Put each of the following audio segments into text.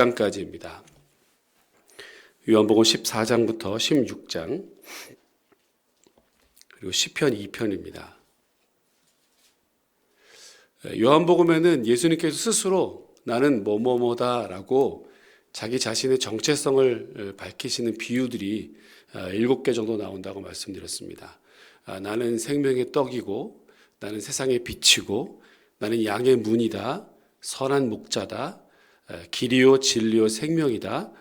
16장까지입니다. 요한복음 14장부터 16장 그리고 시편 2편입니다. 요한복음에는 예수님께서 스스로 나는 뭐뭐뭐다라고 자기 자신의 정체성을 밝히시는 비유들이 일곱 개 정도 나온다고 말씀드렸습니다. 아, 나는 생명의 떡이고 나는 세상의 빛이고 나는 양의 문이다. 선한 목자다. 길이요 진리요 생명이다.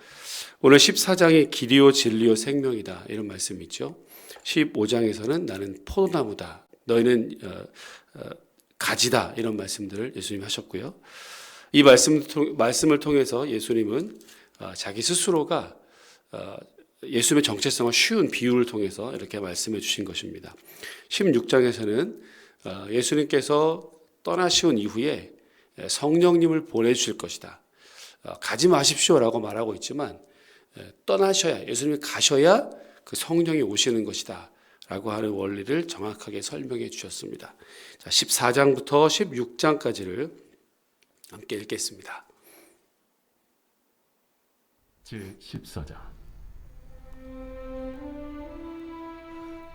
오늘 14장에 길이요 진리요 생명이다. 이런 말씀이 있죠. 15장에서는 나는 포도나무다. 너희는 어, 어, 가지다. 이런 말씀들을 예수님 하셨고요. 이 말씀, 말씀을 통해서 예수님은 어, 자기 스스로가 예수님의 정체성을 쉬운 비유를 통해서 이렇게 말씀해 주신 것입니다. 16장에서는 예수님께서 떠나시온 이후에 성령님을 보내주실 것이다. 가지 마십시오라고 말하고 있지만 떠나셔야 예수님이 가셔야 그 성령이 오시는 것이다. 라고 하는 원리를 정확하게 설명해 주셨습니다. 자, 14장부터 16장까지를 함께 읽겠습니다. 제 14장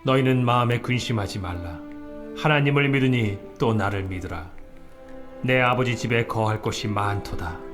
너희는 마음에 근심하지 말라. 하나님을 믿으니 또 나를 믿으라. 내 아버지 집에 거할 곳이 많도다.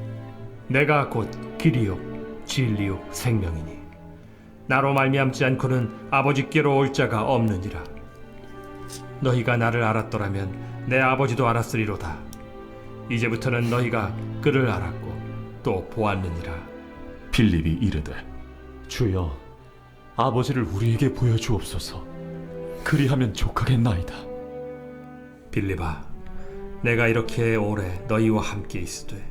내가 곧 길이요 진리요 생명이니. 나로 말미암지 않고는 아버지께로 올 자가 없느니라. 너희가 나를 알았더라면 내 아버지도 알았으리로다. 이제부터는 너희가 그를 알았고 또 보았느니라. 빌립이 이르되 주여 아버지를 우리에게 보여주옵소서. 그리하면 족하겠나이다. 빌립아 내가 이렇게 오래 너희와 함께 있으되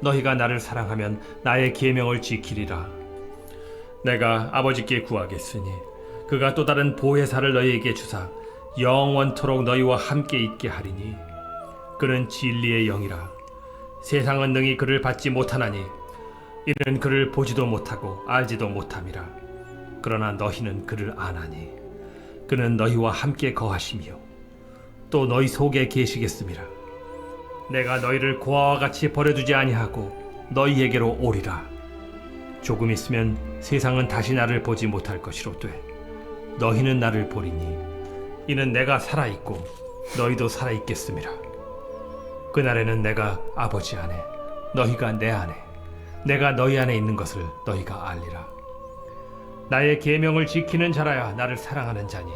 너희가 나를 사랑하면 나의 계명을 지키리라. 내가 아버지께 구하겠으니 그가 또 다른 보혜사를 너희에게 주사 영원토록 너희와 함께 있게 하리니 그는 진리의 영이라. 세상은 능히 그를 받지 못하나니 이는 그를 보지도 못하고 알지도 못함이라. 그러나 너희는 그를 아나니 그는 너희와 함께 거하시며 또 너희 속에 계시겠음이라 내가 너희를 고아와 같이 버려두지 아니하고 너희에게로 오리라. 조금 있으면 세상은 다시 나를 보지 못할 것이로되 너희는 나를 보리니 이는 내가 살아 있고 너희도 살아 있겠음이라 그날에는 내가 아버지 안에 너희가 내 안에 내가 너희 안에 있는 것을 너희가 알리라. 나의 계명을 지키는 자라야 나를 사랑하는 자니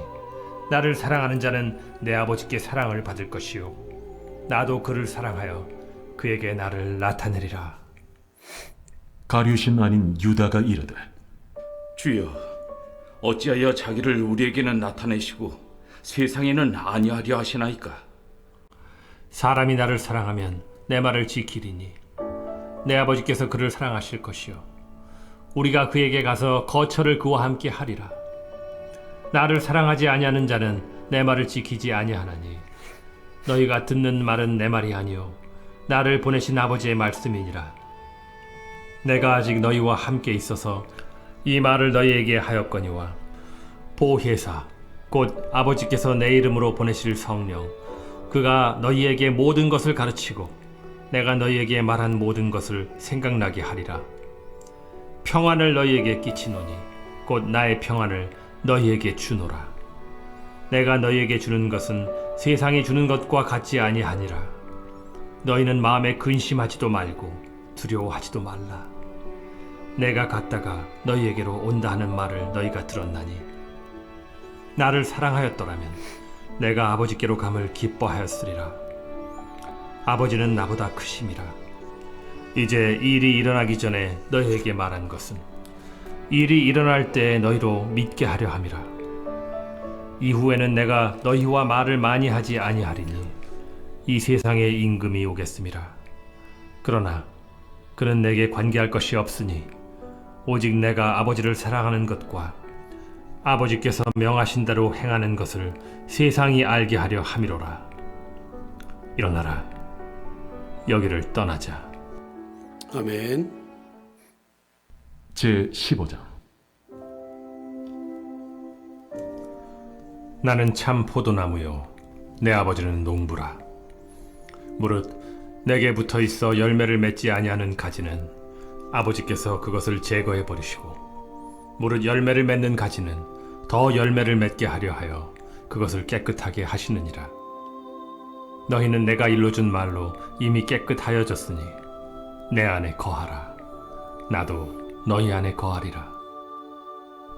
나를 사랑하는 자는 내 아버지께 사랑을 받을 것이요 나도 그를 사랑하여 그에게 나를 나타내리라. 가룟신 아닌 유다가 이르되 주여, 어찌하여 자기를 우리에게는 나타내시고 세상에는 아니하려 하시나이까? 사람이 나를 사랑하면 내 말을 지키리니 내 아버지께서 그를 사랑하실 것이요. 우리가 그에게 가서 거처를 그와 함께 하리라. 나를 사랑하지 아니하는 자는 내 말을 지키지 아니하나니 너희가 듣는 말은 내 말이 아니요. 나를 보내신 아버지의 말씀이니라. 내가 아직 너희와 함께 있어서 이 말을 너희에게 하였거니와 보혜사 곧 아버지께서 내 이름으로 보내실 성령 그가 너희에게 모든 것을 가르치고 내가 너희에게 말한 모든 것을 생각나게 하리라. 평안을 너희에게 끼치노니 곧 나의 평안을 너희에게 주노라. 내가 너희에게 주는 것은 세상이 주는 것과 같지 아니하니라. 너희는 마음에 근심하지도 말고 두려워하지도 말라. 내가 갔다가 너희에게로 온다 하는 말을 너희가 들었나니 나를 사랑하였더라면 내가 아버지께로 감을 기뻐하였으리라. 아버지는 나보다 크심이라. 이제 일이 일어나기 전에 너희에게 말한 것은 일이 일어날 때 너희로 믿게 하려 함이라 이후에는 내가 너희와 말을 많이 하지 아니하리니 이 세상의 임금이 오겠음이라 그러나 그는 내게 관계할 것이 없으니 오직 내가 아버지를 사랑하는 것과 아버지께서 명하신 대로 행하는 것을 세상이 알게 하려 함이로라. 일어나라. 여기를 떠나자. 아멘. 제 15장 나는 참 포도나무요. 내 아버지는 농부라. 무릇 내게 붙어 있어 열매를 맺지 아니하는 가지는 아버지께서 그것을 제거해 버리시고 무릇 열매를 맺는 가지는 더 열매를 맺게 하려 하여 그것을 깨끗하게 하시느니라. 너희는 내가 일러준 말로 이미 깨끗하여졌으니 내 안에 거하라. 나도 너희 안에 거하리라.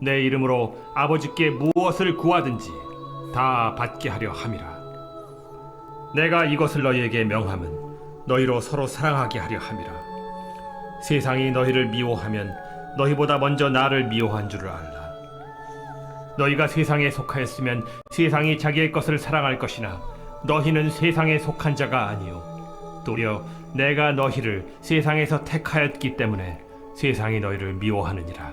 내 이름으로 아버지께 무엇을 구하든지 다 받게 하려 함이라. 내가 이것을 너희에게 명함은 너희로 서로 사랑하게 하려 함이라. 세상이 너희를 미워하면 너희보다 먼저 나를 미워한 줄을 알라. 너희가 세상에 속하였으면 세상이 자기의 것을 사랑할 것이나 너희는 세상에 속한 자가 아니요 도리어 내가 너희를 세상에서 택하였기 때문에 세상이 너희를 미워하느니라.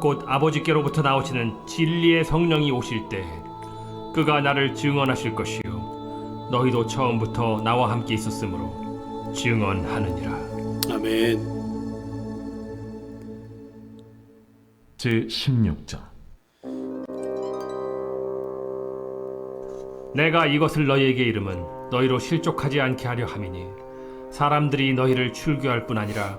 곧 아버지께로부터 나오시는 진리의 성령이 오실 때 그가 나를 증언하실 것이요. 너희도 처음부터 나와 함께 있었으므로 증언하느니라. 아멘. 제 16장 내가 이것을 너희에게 이름은 너희로 실족하지 않게 하려 함이니 사람들이 너희를 출교할 뿐 아니라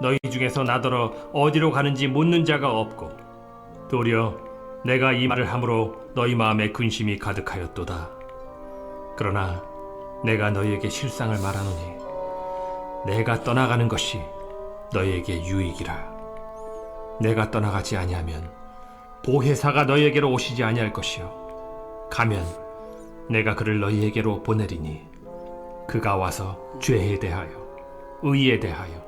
너희 중에서 나더러 어디로 가는지 묻는 자가 없고 도리어 내가 이 말을 함으로 너희 마음에 근심이 가득하였도다. 그러나 내가 너희에게 실상을 말하노니 내가 떠나가는 것이 너희에게 유익이라. 내가 떠나가지 아니하면 보혜사가 너희에게로 오시지 아니할 것이요 가면 내가 그를 너희에게로 보내리니 그가 와서 죄에 대하여 의에 대하여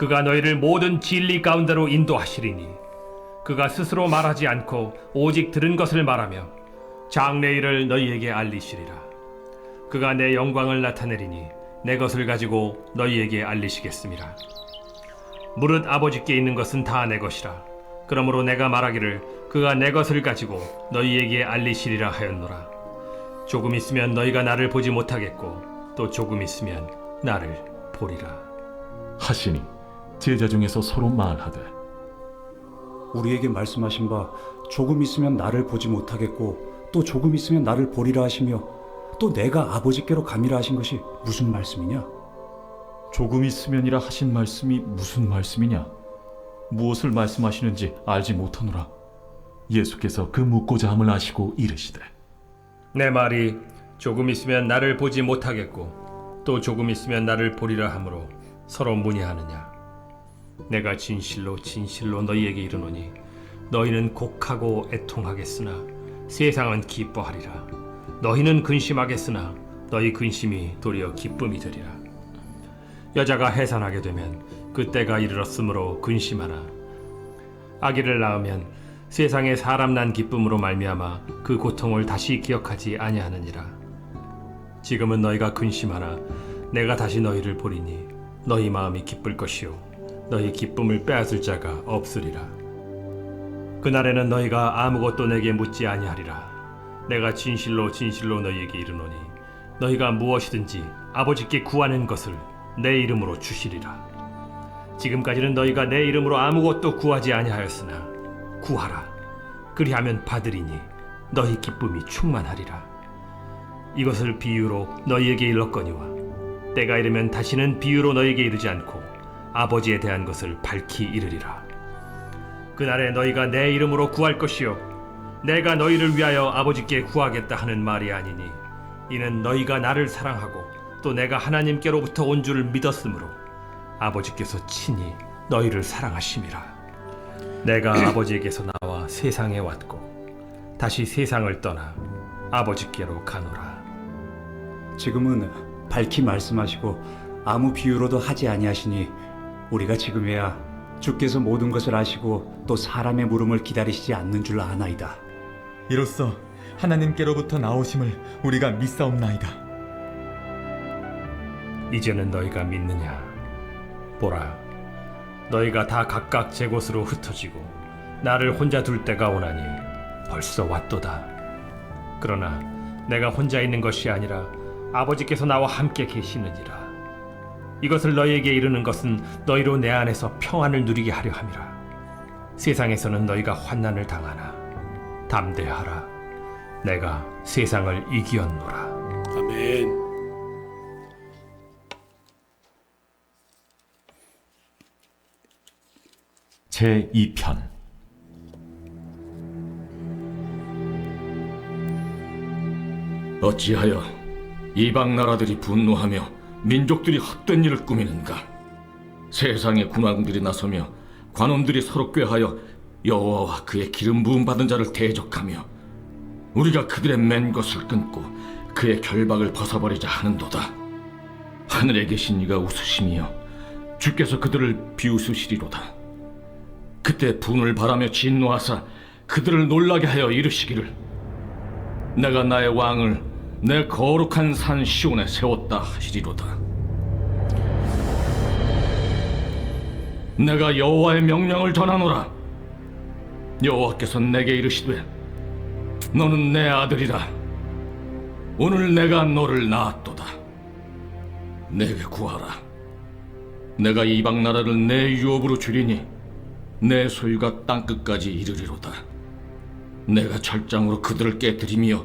그가 너희를 모든 진리 가운데로 인도하시리니 그가 스스로 말하지 않고 오직 들은 것을 말하며 장래일을 너희에게 알리시리라. 그가 내 영광을 나타내리니 내 것을 가지고 너희에게 알리시겠습니다. 무릇 아버지께 있는 것은 다 내 것이라. 그러므로 내가 말하기를 그가 내 것을 가지고 너희에게 알리시리라 하였노라. 조금 있으면 너희가 나를 보지 못하겠고 또 조금 있으면 나를 보리라. 하시니 제자 중에서 서로 말하되 우리에게 말씀하신 바 조금 있으면 나를 보지 못하겠고 또 조금 있으면 나를 보리라 하시며 또 내가 아버지께로 감이라 하신 것이 무슨 말씀이냐? 조금 있으면이라 하신 말씀이 무슨 말씀이냐 무엇을 말씀하시는지 알지 못하노라 예수께서 그 묻고자 함을 아시고 이르시되 내 말이 조금 있으면 나를 보지 못하겠고 또 조금 있으면 나를 보리라 하므로 서로 문의하느냐. 내가 진실로 진실로 너희에게 이르노니 너희는 곡하고 애통하겠으나 세상은 기뻐하리라. 너희는 근심하겠으나 너희 근심이 도리어 기쁨이 되리라. 여자가 해산하게 되면 그때가 이르렀으므로 근심하나 아기를 낳으면 세상에 사람 난 기쁨으로 말미암아 그 고통을 다시 기억하지 아니하느니라. 지금은 너희가 근심하나 내가 다시 너희를 보리니 너희 마음이 기쁠 것이요 너희 기쁨을 빼앗을 자가 없으리라. 그날에는 너희가 아무것도 내게 묻지 아니하리라. 내가 진실로 진실로 너희에게 이르노니 너희가 무엇이든지 아버지께 구하는 것을 내 이름으로 주시리라. 지금까지는 너희가 내 이름으로 아무것도 구하지 아니하였으나 구하라. 그리하면 받으리니 너희 기쁨이 충만하리라. 이것을 비유로 너희에게 일렀거니와 때가 이르면 다시는 비유로 너희에게 이르지 않고 아버지에 대한 것을 밝히 이르리라. 그날에 너희가 내 이름으로 구할 것이요 내가 너희를 위하여 아버지께 구하겠다 하는 말이 아니니 이는 너희가 나를 사랑하고 또 내가 하나님께로부터 온 줄을 믿었으므로 아버지께서 친히 너희를 사랑하심이라. 내가 아버지에게서 나와 세상에 왔고 다시 세상을 떠나 아버지께로 가노라. 지금은 밝히 말씀하시고 아무 비유로도 하지 아니하시니 우리가 지금에야 주께서 모든 것을 아시고 또 사람의 물음을 기다리시지 않는 줄 아나이다. 이로써 하나님께로부터 나오심을 우리가 믿사옵나이다. 이제는 너희가 믿느냐? 보라, 너희가 다 각각 제 곳으로 흩어지고 나를 혼자 둘 때가 오나니 벌써 왔도다. 그러나 내가 혼자 있는 것이 아니라 아버지께서 나와 함께 계시느니라. 이것을 너희에게 이르는 것은 너희로 내 안에서 평안을 누리게 하려 함이라. 세상에서는 너희가 환난을 당하나 담대하라. 내가 세상을 이기었노라. 아멘. 제 2편 어찌하여 이방 나라들이 분노하며 민족들이 헛된 일을 꾸미는가? 세상의 군왕들이 나서며 관원들이 서로 꾀하여 여호와와 그의 기름 부음 받은 자를 대적하며 우리가 그들의 맨 것을 끊고 그의 결박을 벗어버리자 하는도다. 하늘에 계신 이가 웃으시며 주께서 그들을 비웃으시리로다. 그때 분을 바라며 진노하사 그들을 놀라게 하여 이르시기를 내가 나의 왕을 내 거룩한 산 시온에 세웠다 하시리로다. 내가 여호와의 명령을 전하노라. 여호와께서 내게 이르시되 너는 내 아들이라. 오늘 내가 너를 낳았도다. 내게 구하라. 내가 이방 나라를 내 유업으로 주리니 내 소유가 땅 끝까지 이르리로다. 내가 철장으로 그들을 깨뜨리며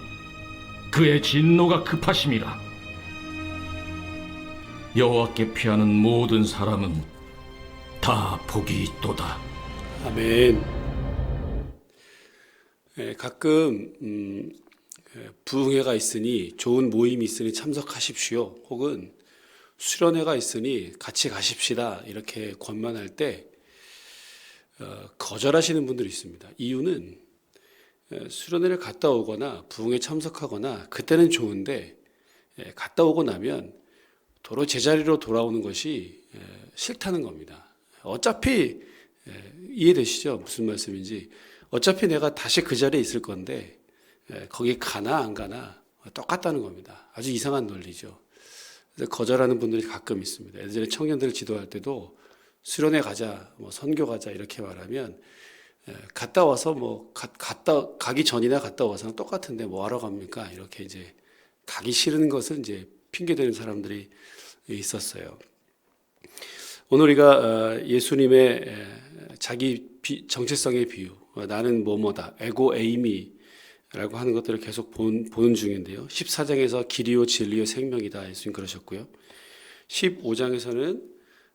그의 진노가 급하심이라. 여호와께 피하는 모든 사람은 다 복이 있도다. 아멘. 예, 가끔 음, 예, 부흥회가 있으니 좋은 모임이 있으니 참석하십시오. 혹은 수련회가 있으니 같이 가십시다. 이렇게 권면할 때 어, 거절하시는 분들이 있습니다. 이유는 예, 수련회를 갔다 오거나 부흥에 참석하거나 그때는 좋은데 예, 갔다 오고 나면 도로 제자리로 돌아오는 것이 예, 싫다는 겁니다. 어차피 예, 이해되시죠? 무슨 말씀인지. 어차피 내가 다시 그 자리에 있을 건데 예, 거기 가나 안 가나 똑같다는 겁니다. 아주 이상한 논리죠. 거절하는 분들이 가끔 있습니다. 예전에 청년들 지도할 때도 수련회 가자, 뭐 선교 가자 이렇게 말하면 예, 갔다 와서 뭐 가, 갔다 가기 전이나 갔다 와서는 똑같은데 뭐 하러 갑니까? 이렇게 이제 가기 싫은 것을 이제 핑계 대는 사람들이 있었어요. 오늘 우리가 어, 예수님의 에, 자기 비- 정체성의 비유, 어, 나는 뭐뭐다, 에고 에이미라고 하는 것들을 계속 본, 보는 중인데요. 14장에서 길이요 진리요 생명이다 예수님 그러셨고요. 15장에서는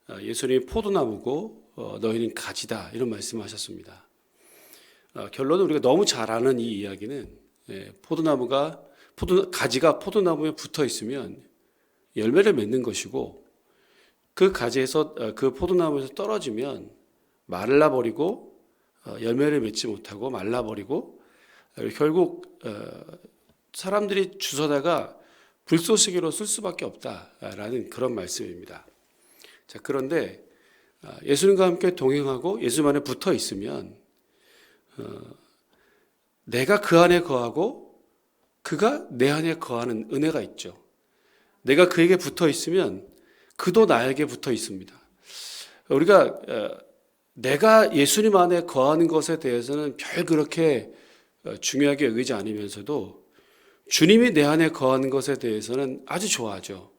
어, 예수님이 포도나무고 어, 너희는 가지다 이런 말씀하셨습니다. 어, 결론은 우리가 너무 잘 아는 이 이야기는 예, 포도나무가 포도 가지가 포도나무에 붙어 있으면 열매를 맺는 것이고 그 가지에서 어, 그 포도나무에서 떨어지면 말라 버리고 어, 열매를 맺지 못하고 말라 버리고 어, 결국 어, 사람들이 주워다가 불쏘시개로 쓸 수밖에 없다라는 그런 말씀입니다. 자 그런데 아, 예수님과 함께 동행하고 예수님 안에 붙어 있으면 어, 내가 그 안에 거하고 그가 내 안에 거하는 은혜가 있죠. 내가 그에게 붙어 있으면 그도 나에게 붙어 있습니다. 우리가 어, 내가 예수님 안에 거하는 것에 대해서는 별 그렇게 어, 중요하게 여기지 않으면서도 주님이 내 안에 거하는 것에 대해서는 아주 좋아하죠.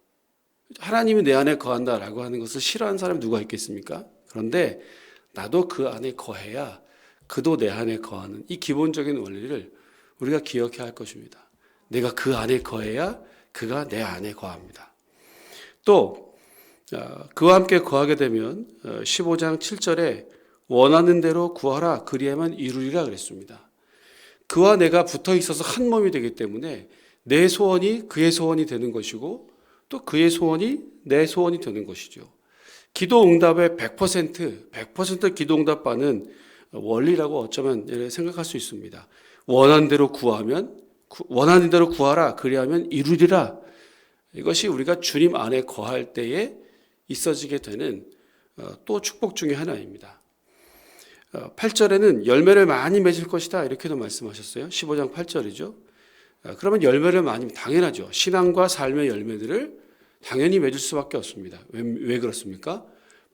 하나님이 내 안에 거한다라고 하는 것을 싫어하는 사람이 누가 있겠습니까? 그런데 나도 그 안에 거해야 그도 내 안에 거하는 이 기본적인 원리를 우리가 기억해야 할 것입니다. 내가 그 안에 거해야 그가 내 안에 거합니다. 또 어, 그와 함께 거하게 되면 15장 7절에 원하는 대로 구하라 그리하면 이루리라 그랬습니다. 그와 내가 붙어 있어서 한 몸이 되기 때문에 내 소원이 그의 소원이 되는 것이고 또 그의 소원이 내 소원이 되는 것이죠. 기도 응답의 100% 100% 기도 응답 받는 원리라고 어쩌면 생각할 수 있습니다. 원하는 대로 구하면 원하는 대로 구하라 그리하면 이루리라. 이것이 우리가 주님 안에 거할 때의 있어지게 되는 어, 또 축복 중의 하나입니다. 8절에는 열매를 많이 맺을 것이다 이렇게도 말씀하셨어요. 15장 8절이죠. 그러면 열매를 많이 당연하죠. 신앙과 삶의 열매들을 당연히 맺을 수밖에 없습니다. 왜, 왜 그렇습니까?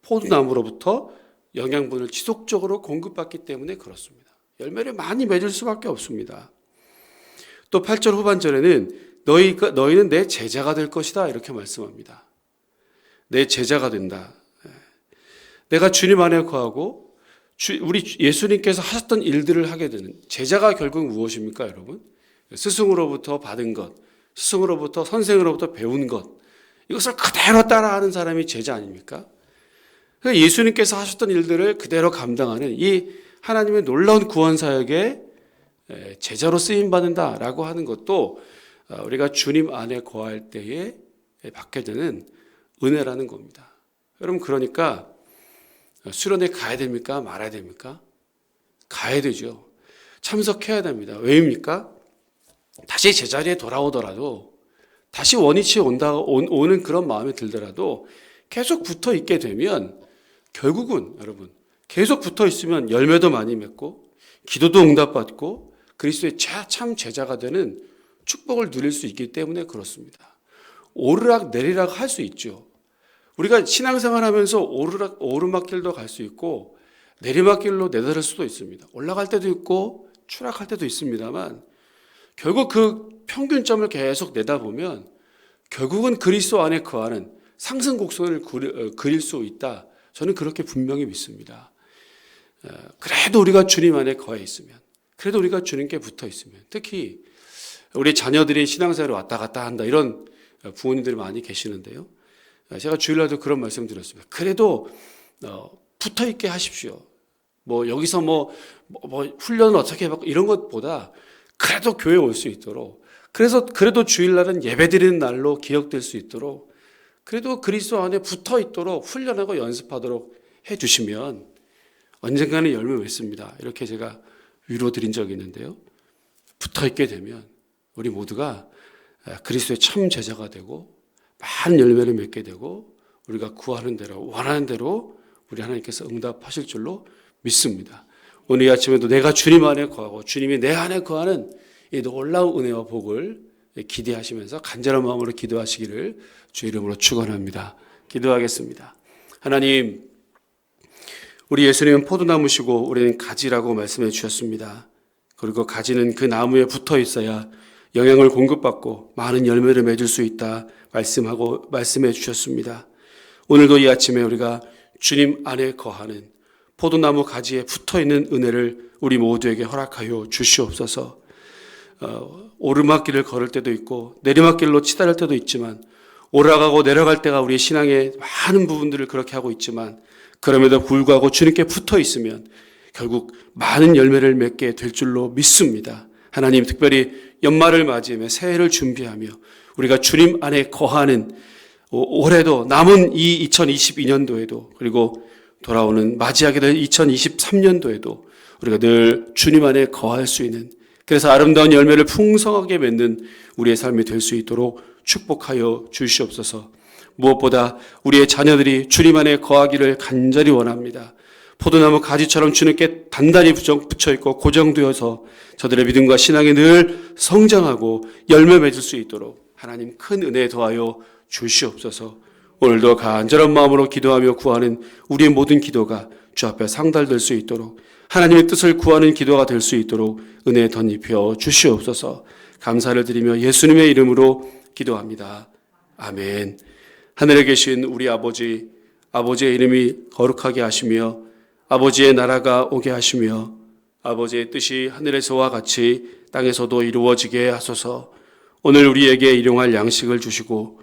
포도나무로부터 영양분을 지속적으로 공급받기 때문에 그렇습니다. 열매를 많이 맺을 수밖에 없습니다. 또 8절 후반절에는 너희, 너희는 내 제자가 될 것이다 이렇게 말씀합니다. 내 제자가 된다. 예. 내가 주님 안에 거하고 주, 우리 예수님께서 하셨던 일들을 하게 되는 제자가 결국 무엇입니까, 여러분? 스승으로부터 받은 것, 스승으로부터 선생으로부터 배운 것, 이것을 그대로 따라하는 사람이 제자 아닙니까? 그러니까 예수님께서 하셨던 일들을 그대로 감당하는 이 하나님의 놀라운 구원 사역에 제자로 쓰임 받는다라고 하는 것도 어, 우리가 주님 안에 거할 때에 받게 되는 은혜라는 겁니다. 여러분 그러니까 수련회 가야 됩니까? 말아야 됩니까? 가야 되죠. 참석해야 됩니다. 왜입니까? 다시 제자리에 돌아오더라도 다시 원위치에 온다 오는 그런 마음이 들더라도 계속 붙어 있게 되면 결국은 여러분 계속 붙어 있으면 열매도 많이 맺고 기도도 응답받고 그리스도의 참 제자가 되는 축복을 누릴 수 있기 때문에 그렇습니다. 오르락 내리락 할 수 있죠. 우리가 신앙생활 하면서 오르락, 오르막길도 갈 수 있고 내리막길로 내다를 수도 있습니다. 올라갈 때도 있고 추락할 때도 있습니다만 결국 그 평균점을 계속 내다보면 결국은 그리스도 안에 거하는 상승 곡선을 어, 그릴 수 있다. 저는 그렇게 분명히 믿습니다. 어, 그래도 우리가 주님 안에 거해 있으면, 그래도 우리가 주님께 붙어 있으면, 특히 우리 자녀들이 신앙생활을 왔다 갔다 한다 이런 부모님들이 많이 계시는데요. 제가 주일날도 그런 말씀 드렸습니다. 그래도 어, 붙어 있게 하십시오. 뭐 여기서 뭐, 뭐, 뭐 훈련을 어떻게 해봤고 이런 것보다 그래도 교회 올 수 있도록 그래서 그래도 주일날은 예배 드리는 날로 기억될 수 있도록 그래도 그리스도 안에 붙어 있도록 훈련하고 연습하도록 해 주시면 언젠가는 열매 맺습니다. 이렇게 제가 위로 드린 적이 있는데요. 붙어 있게 되면 우리 모두가 그리스도의 참 제자가 되고 많은 열매를 맺게 되고 우리가 구하는 대로 원하는 대로 우리 하나님께서 응답하실 줄로 믿습니다. 오늘 이 아침에도 내가 주님 안에 거하고 주님이 내 안에 거하는 이 놀라운 은혜와 복을 기대하시면서 간절한 마음으로 기도하시기를 주 이름으로 축원합니다. 기도하겠습니다. 하나님, 우리 예수님은 포도나무시고 우리는 가지라고 말씀해 주셨습니다. 그리고 가지는 그 나무에 붙어 있어야 영양을 공급받고 많은 열매를 맺을 수 있다 말씀하고 말씀해 주셨습니다. 오늘도 이 아침에 우리가 주님 안에 거하는 포도나무 가지에 붙어 있는 은혜를 우리 모두에게 허락하여 주시옵소서. 어, 오르막길을 걸을 때도 있고 내리막길로 치달을 때도 있지만 올라가고 내려갈 때가 우리 신앙의 많은 부분들을 그렇게 하고 있지만 그럼에도 불구하고 주님께 붙어 있으면 결국 많은 열매를 맺게 될 줄로 믿습니다. 하나님 특별히 연말을 맞이하며 새해를 준비하며 우리가 주님 안에 거하는 올해도 남은 이 2022년도에도 그리고 돌아오는 맞이하게 될 2023년도에도 우리가 늘 주님 안에 거할 수 있는 그래서 아름다운 열매를 풍성하게 맺는 우리의 삶이 될 수 있도록 축복하여 주시옵소서. 무엇보다 우리의 자녀들이 주님 안에 거하기를 간절히 원합니다. 포도나무 가지처럼 주님께 단단히 붙여 있고 고정되어서 저들의 믿음과 신앙이 늘 성장하고 열매 맺을 수 있도록 하나님 큰 은혜 더하여 주시옵소서. 오늘도 간절한 마음으로 기도하며 구하는 우리의 모든 기도가 주 앞에 상달될 수 있도록 하나님의 뜻을 구하는 기도가 될 수 있도록 은혜 덧입혀 주시옵소서. 감사를 드리며 예수님의 이름으로 기도합니다. 아멘. 하늘에 계신 우리 아버지, 아버지의 이름이 거룩하게 하시며 아버지의 나라가 오게 하시며 아버지의 뜻이 하늘에서와 같이 땅에서도 이루어지게 하소서. 오늘 우리에게 일용할 양식을 주시고